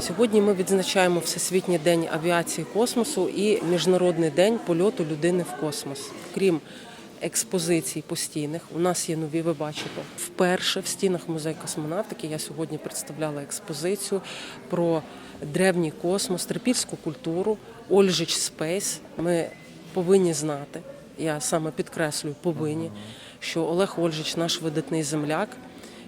Сьогодні ми відзначаємо Всесвітній день авіації космосу і Міжнародний день польоту людини в космос. Крім експозицій постійних, у нас є нові, ви бачите. Вперше в стінах музею космонавтики я сьогодні представляла експозицію про древній космос, трипільську культуру, Ольжич Спейс. Ми повинні знати, я саме підкреслюю, повинні, що Олег Ольжич, наш видатний земляк,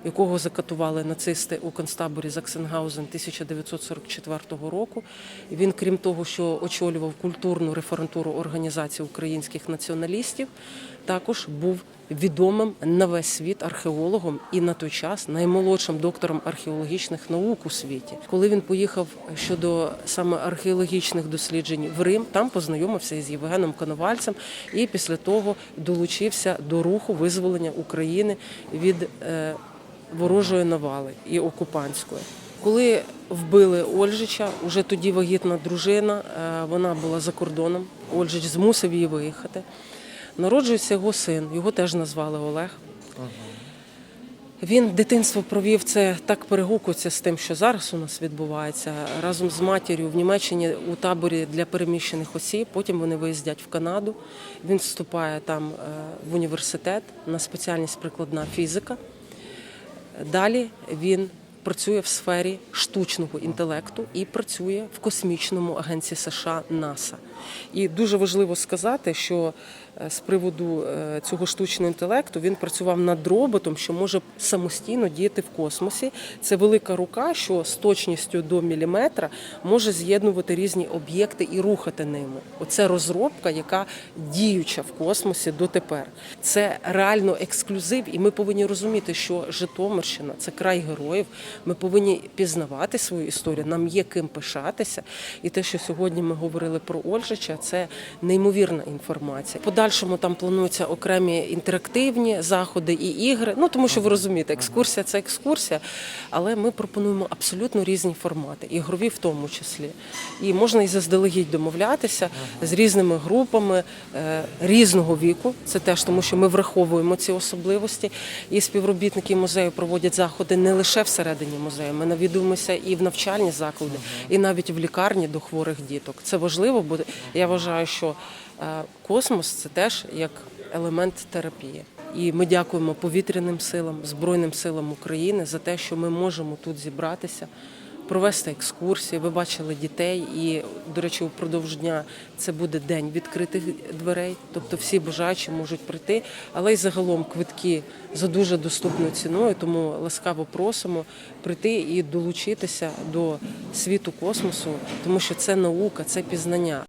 якого закатували нацисти у концтаборі Заксенгаузен 1944 року. Він, крім того, що очолював культурну референтуру організації українських націоналістів, також був відомим на весь світ археологом і на той час наймолодшим доктором археологічних наук у світі. Коли він поїхав щодо саме археологічних досліджень в Рим, там познайомився із Євгеном Коновальцем і після того долучився до руху визволення України від е, ворожої навали і окупантської. Коли вбили Ольжича, уже тоді вагітна дружина, е, вона була за кордоном. Ольжич змусив її виїхати. Народжується його син, його теж назвали Олег. Він дитинство провів це так перегукується з тим, що зараз у нас відбувається разом з матір'ю в Німеччині у таборі для переміщених осіб. Потім вони виїздять в Канаду. Він вступає там е, в університет на спеціальність прикладна фізика. Далі він працює в сфері штучного інтелекту і працює в космічному агенції США НАСА. І дуже важливо сказати, що е, з приводу е, цього штучного інтелекту він працював над роботом, що може самостійно діяти в космосі. Це велика рука, що з точністю до міліметра може з'єднувати різні об'єкти і рухати ними. Оце розробка, яка діюча в космосі дотепер. Це реально ексклюзив, і ми повинні розуміти, що Житомирщина це край героїв. Ми повинні пізнавати свою історію. Нам є ким пишатися. І те, що сьогодні ми говорили про Ольжича, це неймовірна інформація. Подальшому там плануються окремі інтерактивні заходи і ігри. Ну тому що ви розумієте, екскурсія це екскурсія, але ми пропонуємо абсолютно різні формати, ігрові в тому числі. І можна і заздалегідь домовлятися з різними групами е, різного віку. Це теж тому, що ми враховуємо ці особливості. І співробітники музею проводять заходи не лише всередині музею. Ми навідуємося і в навчальні заклади, і навіть в лікарні до хворих діток. Це важливо, бо я вважаю, що е, космос це теж як елемент терапії. І ми дякуємо повітряним силам, Збройним силам України за те, що ми можемо тут зібратися, провести екскурсії. Ви бачили дітей, і, до речі, упродовж дня це буде день відкритих дверей. Тобто всі бажаючі можуть прийти, але й загалом квитки за дуже доступною ціною. Тому ласкаво просимо прийти і долучитися до світу космосу, тому що це наука, це пізнання.